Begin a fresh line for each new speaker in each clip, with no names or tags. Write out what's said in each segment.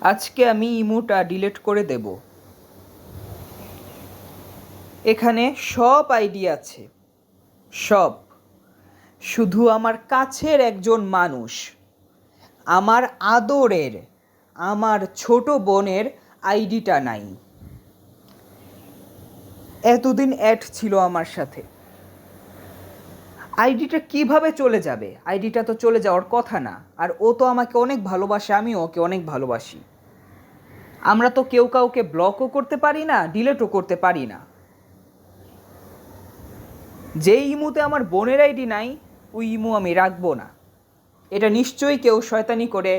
আজকে আমি ইমোটা ডিলিট করে দেব। এখানে সব আইডি আছে। সব। শুধু আমার কাছের একজন মানুষ। আমার আদরের, আমার ছোট বোনের আইডিটা নাই। এতদিন অ্যাড ছিল আমার সাথে। আইডিটা কীভাবে চলে যাবে? আইডিটা তো চলে যাওয়ার কথা না। আর ও তো আমাকে অনেক ভালোবাসে আমি ওকে অনেক ভালোবাসি। আমরা তো কেউ কাউকে ব্লকও করতে পারি না ডিলেটও করতে পারি না। যে ইমুতে আমার বোনের আইডি নাই, ওই ইমু আমি রাখব না। এটা নিশ্চয়ই কেউ শয়তানি করে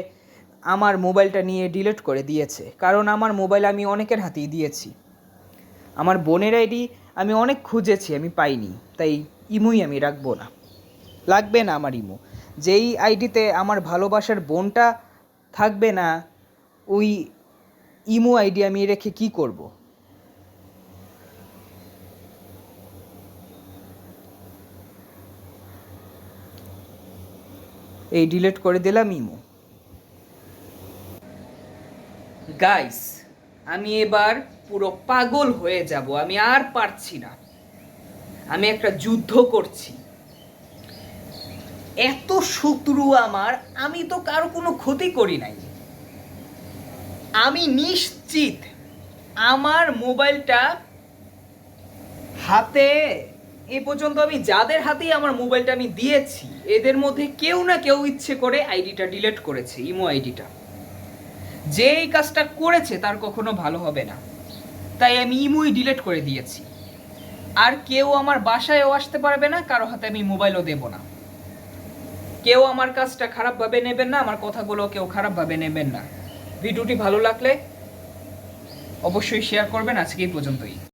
আমার মোবাইলটা নিয়ে ডিলিট করে দিয়েছে। কারণ আমার মোবাইল আমি অনেকের হাতেই দিয়েছি। আমার বোনের আইডি আমি অনেক খুঁজেছি, আমি পাইনি। তাই ইমুই আমি রাখব না। লাগবে না আমার ইমু। যেই আইডিতে আমার ভালোবাসার বোনটা থাকবে না, ওই ইমো আইডি আমি রেখে কি করব? এই ডিলিট করে দিলাম ইমো। গাইস, আমি এবার পুরো পাগল হয়ে যাব। আমি আর পারছি না। আমি একটা যুদ্ধ করছি। এত শত্রু আমার, আমি তো কারও কোনো ক্ষতি করি নাই। আমি নিশ্চিত আমার মোবাইলটা হাতে, এ পর্যন্ত আমি যাদের হাতেই আমার মোবাইলটা আমি দিয়েছি, এদের মধ্যে কেউ না কেউ ইচ্ছে করে আইডিটা ডিলেট করেছে, ইমো আইডিটা। যে এই কাজটা করেছে তার কখনো ভালো হবে না। তাই আমি ইমোই ডিলেট করে দিয়েছি। আর কেউ আমার বাসায়ও আসতে পারবে না, কারও হাতে আমি মোবাইলও দেব না। কেউ আমার কাজটা খারাপভাবে নেবেন না, আমার কথাগুলো কেউ খারাপভাবে নেবেন না। ভিডিওটি ভালো লাগলে অবশ্যই শেয়ার করবেন, আজকে এই পর্যন্তই।